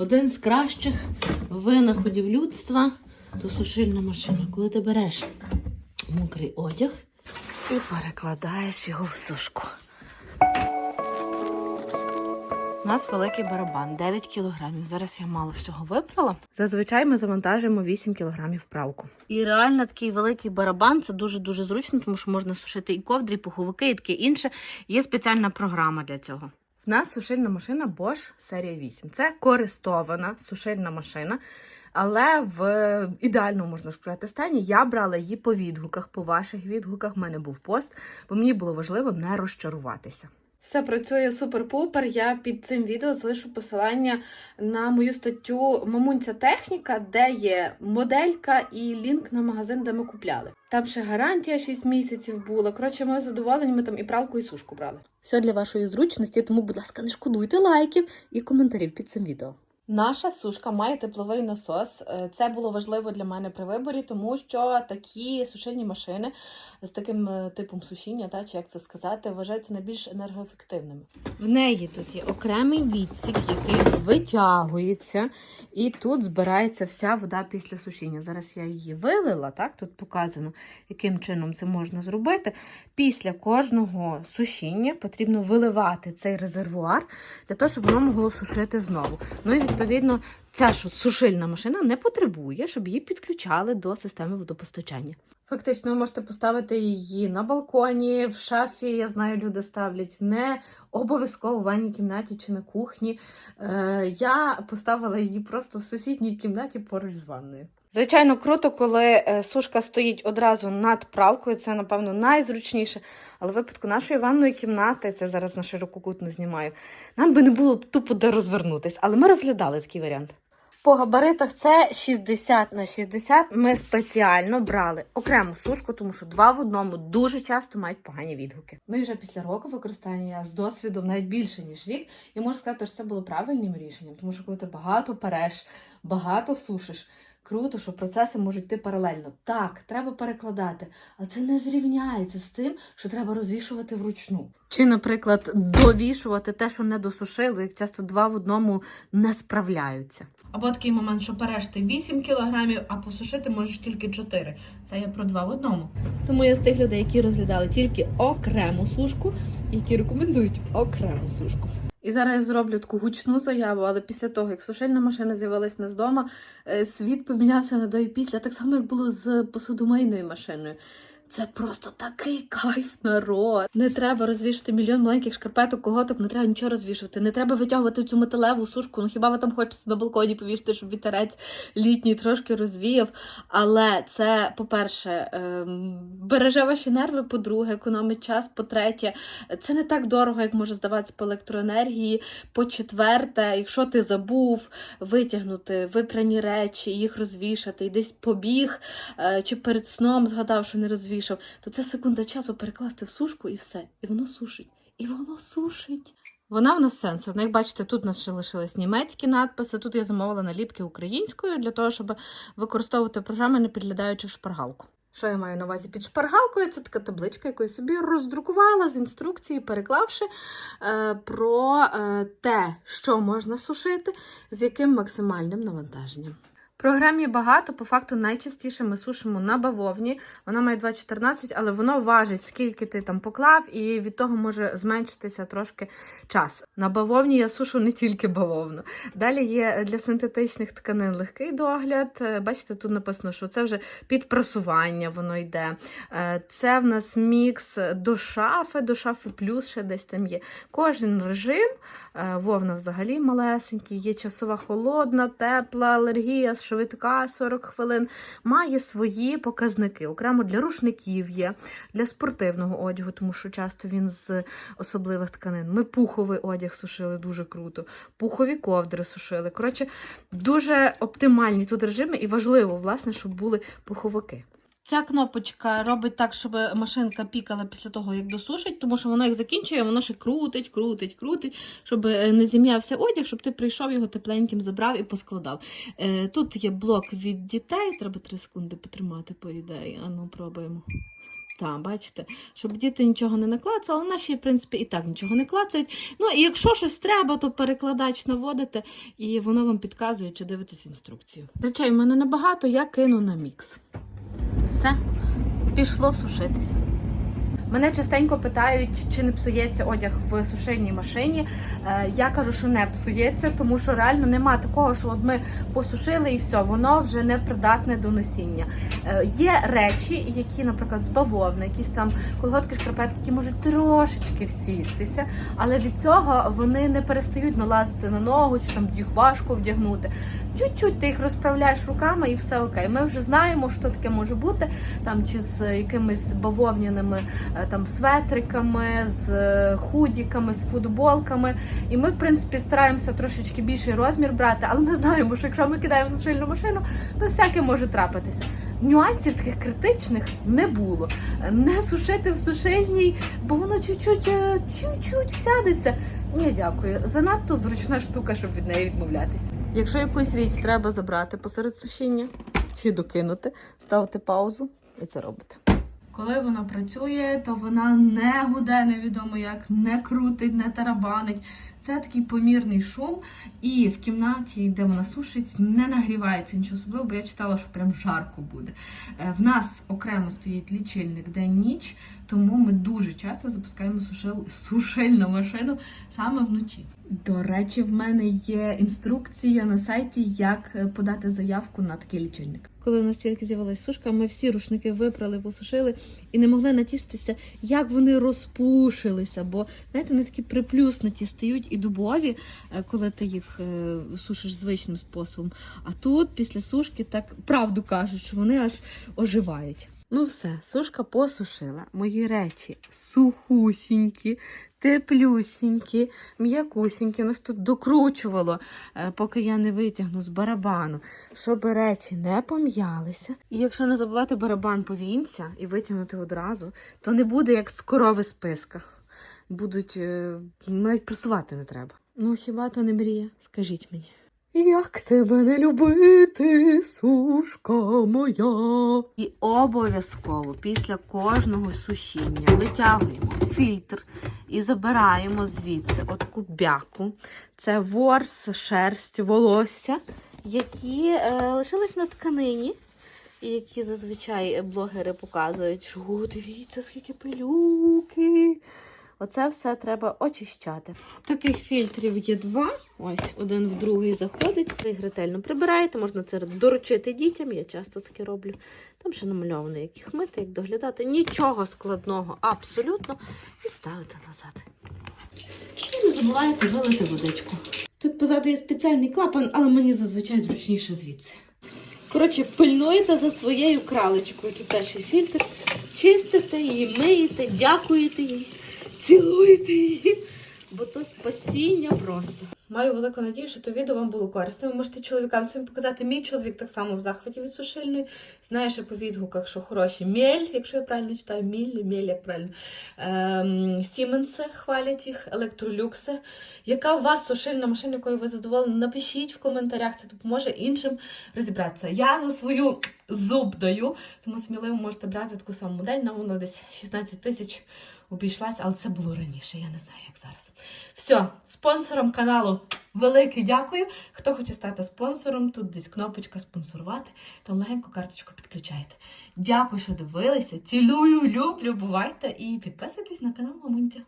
Один з кращих винаходів людства то сушильна машина. Коли ти береш мокрий одяг і перекладаєш його в сушку. У нас великий барабан 9 кілограмів. Зараз я мало всього випрала. Зазвичай ми завантажуємо 8 кілограмів пралку. І реально такий великий барабан це дуже дуже зручно, тому що можна сушити і ковдри, і пуховики, і таке інше. Є спеціальна програма для цього. В нас сушильна машина Bosch серія 8. Це користована сушильна машина. Але в ідеальному можна сказати стані я брала її по відгуках, по ваших відгуках. В мене був пост, бо мені було важливо не розчаруватися. Все працює супер-пупер. Я під цим відео залишу посилання на мою статтю Мамунця техніка, де є моделька і лінк на магазин, де ми купляли. Там ще гарантія 6 місяців була. Коротше, ми задоволені, ми там і пралку, і сушку брали. Все для вашої зручності, тому, будь ласка, не шкодуйте лайків і коментарів під цим відео. Наша сушка має тепловий насос. Е, Це було важливо для мене при виборі, тому що такі сушильні машини з таким е, типом сушіння, та чи як це сказати, вважаються найбільш енергоефективними. В неї тут є окремий відсік, який витягується, і тут збирається вся вода після сушіння. Зараз я її вилила, так тут показано, яким чином це можна зробити. Після кожного сушіння потрібно виливати цей резервуар для того, щоб воно могло сушити знову. Ну і відповідно, ця сушильна машина не потребує, щоб її підключали до системи водопостачання. Фактично, ви можете поставити її на балконі, в шафі. Я знаю, люди ставлять не обов'язково в ванній кімнаті чи на кухні. Е, я поставила її просто в сусідній кімнаті поруч з ванною. Звичайно, круто, коли е, сушка стоїть одразу над пралкою. Це, напевно, найзручніше. Але в випадку нашої ванної кімнати, це зараз на ширококутну знімаю, нам би не було б тупо де розвернутись. Але ми розглядали такий варіант. По габаритах це 60 на 60. Ми спеціально брали окрему сушку, тому що два в одному дуже часто мають погані відгуки. Ну і вже після року використання я з досвідом навіть більше ніж рік, я можу сказати, що це було правильним рішенням, тому що коли ти багато переш, багато сушиш. Круто, що процеси можуть йти паралельно. Так, треба перекладати, але це не зрівняється з тим, що треба розвішувати вручну. Чи, наприклад, довішувати те, що не досушили, як часто два в одному не справляються. Або такий момент, що переш ти 8 кілограмів, а посушити можеш тільки 4. Це я про два в одному. Тому я з тих людей, які розглядали тільки окрему сушку, які рекомендують окрему сушку. І зараз я зроблю таку гучну заяву, але після того, як сушильна машина з'явилась нас вдома, е, світ помінявся на до і після, так само як було з посудомийною машиною. Це просто такий кайф народ. Не треба розвішувати мільйон маленьких шкарпеток, колготок, не треба нічого розвішувати. Не треба витягувати цю металеву сушку. Ну хіба ви там хочете на балконі повішати, щоб вітерець літній трошки розвіяв. Але це, по-перше, ем, береже ваші нерви, по-друге, економить час. По-третє, це не так дорого, як може здаватися по електроенергії. По-четверте, якщо ти забув витягнути випрані речі, їх розвішати, і десь побіг, е, чи перед сном згадав, що не розвішав, то це секунда часу перекласти в сушку і все. І воно сушить. І воно сушить. Вона в нас сенсорна. Як бачите, тут у нас ще лишились німецькі надписи. Тут я замовила наліпки українською для того, щоб використовувати програми, не підглядаючи в шпаргалку. Що я маю на увазі під шпаргалкою? Це така табличка, яку я собі роздрукувала з інструкції, переклавши е, про е, те, що можна сушити, з яким максимальним навантаженням. Програм є багато, по факту найчастіше ми сушимо на бавовні. Вона має 2,14, але воно важить, скільки ти там поклав, і від того може зменшитися трошки час. На бавовні я сушу не тільки бавовну. Далі є для синтетичних тканин легкий догляд. Е, Бачите, тут написано, що це вже під прасування воно йде. Е, Це в нас мікс до шафи, до шафи плюс ще десь там є. Кожен режим, е, вовна взагалі малесенький, є часова холодна, тепла, алергія, швидка 40 хвилин. Має свої показники. Окремо для рушників є, для спортивного одягу, тому що часто він з особливих тканин. Ми пуховий одяг сушили дуже круто, пухові ковдри сушили. Коротше, дуже оптимальні тут режими, і важливо, власне, щоб були пуховики. Ця кнопочка робить так, щоб машинка пікала після того, як досушить, тому що воно як закінчує, воно ще крутить, крутить, крутить, щоб е, не зім'явся одяг, щоб ти прийшов його тепленьким, забрав і поскладав. Е, Тут є блок від дітей, треба 3 секунди потримати, по ідеї. Ану, пробуємо. Так, бачите, щоб діти нічого не наклацали, наші, в принципі, і так нічого не клацають. Ну, і якщо щось треба, то перекладач наводите, і воно вам підказує, чи дивитесь інструкцію. Речей в мене небагато, я кину на мікс. Все, пішло сушитися. Мене частенько питають, чи не псується одяг в сушильній машині. Е, Я кажу, що не псується, тому що реально нема такого, що от ми посушили і все, воно вже не придатне до носіння. Е, Є речі, які, наприклад, з бавовни, якісь там колготки, шкарпетки, які можуть трошечки всістися, але від цього вони не перестають налазити на ногу, чи там їх важко вдягнути. Чуть-чуть ти їх розправляєш руками і все окей. Ми вже знаємо, що таке може бути, там чи з якимись бавовняними е, там светриками, з е, худіками, з футболками. І ми, в принципі, стараємося трошечки більший розмір брати, але ми знаємо, що якщо ми кидаємо сушильну машину, то всяке може трапитися. Нюансів таких критичних не було. Не сушити в сушильній, бо воно чуть-чуть, е, чуть-чуть сядеться. Ні, дякую. Занадто зручна штука, щоб від неї відмовлятися. Якщо якусь річ треба забрати посеред сушіння чи докинути, ставити паузу і це робите. Коли вона працює, то вона не гуде, невідомо як, не крутить, не тарабанить. Це такий помірний шум, і в кімнаті, де вона сушить, не нагрівається нічого особливого, бо я читала, що прям жарко буде. Е, В нас окремо стоїть лічильник день-ніч, тому ми дуже часто запускаємо сушил... сушильну машину саме вночі. До речі, в мене є інструкція на сайті, як е, подати заявку на такий лічильник. Коли у нас тільки з'явилась сушка, ми всі рушники випрали, посушили і не могли натішитися, як вони розпушилися. Бо знаєте, вони такі приплюснуті стають і дубові, е, коли ти їх е, сушиш звичним способом. А тут після сушки так правду кажуть, що вони аж оживають. Ну все, сушка посушила. Мої речі сухусінькі, теплюсінькі, м'якусінькі. Ну тут докручувало, е, поки я не витягну з барабану, щоб речі не пом'ялися. І якщо не забувати барабан повінця і витягнути одразу, то не буде як з корови списка. Будуть е, навіть просувати не треба. Ну хіба то не мрія? Скажіть мені. Як тебе не любити, сушка моя. І обов'язково після кожного сушіння витягуємо фільтр і забираємо звідси от кубяку. Це ворс, шерсть, волосся, які е, лишились на тканині. І які зазвичай блогери показують, що «О, дивіться, скільки пилюки. Оце все треба очищати. Таких фільтрів є два. Ось один в другий заходить. Ви ретельно прибираєте, можна це доручити дітям. Я часто таке роблю. Там ще намальовано, як їх мити, як доглядати. Нічого складного, абсолютно. І ставите назад. І не забувайте вилити водичку. Тут позаду є спеціальний клапан, але мені зазвичай зручніше звідси. Коротше, пильнуєте за своєю кралечкою. Тут теж є фільтр. Чистите її, миєте, дякуєте їй, цілуєте її, бо то спасіння просто. Маю велику надію, що то відео вам було корисно. Ви можете чоловікам своїм показати. Мій чоловік так само в захваті від сушильної. Знає ще по відгуках, що хороші мель, якщо я правильно читаю, міль, мель, як правильно. Ем, Сіменси хвалять їх, електролюкси. Яка у вас сушильна машина, якою ви задоволені? Напишіть в коментарях, це допоможе іншим розібратися. Я за свою зуб даю, тому сміливо можете брати таку саму модель. Нам вона десь 16 тисяч обійшлася, але це було раніше, я не знаю, як зараз. Все, спонсором каналу велике дякую. Хто хоче стати спонсором, тут десь кнопочка спонсорувати, там легенько карточку підключаєте. Дякую, що дивилися. Цілую, люблю, бувайте і підписуйтесь на канал Мамунтя.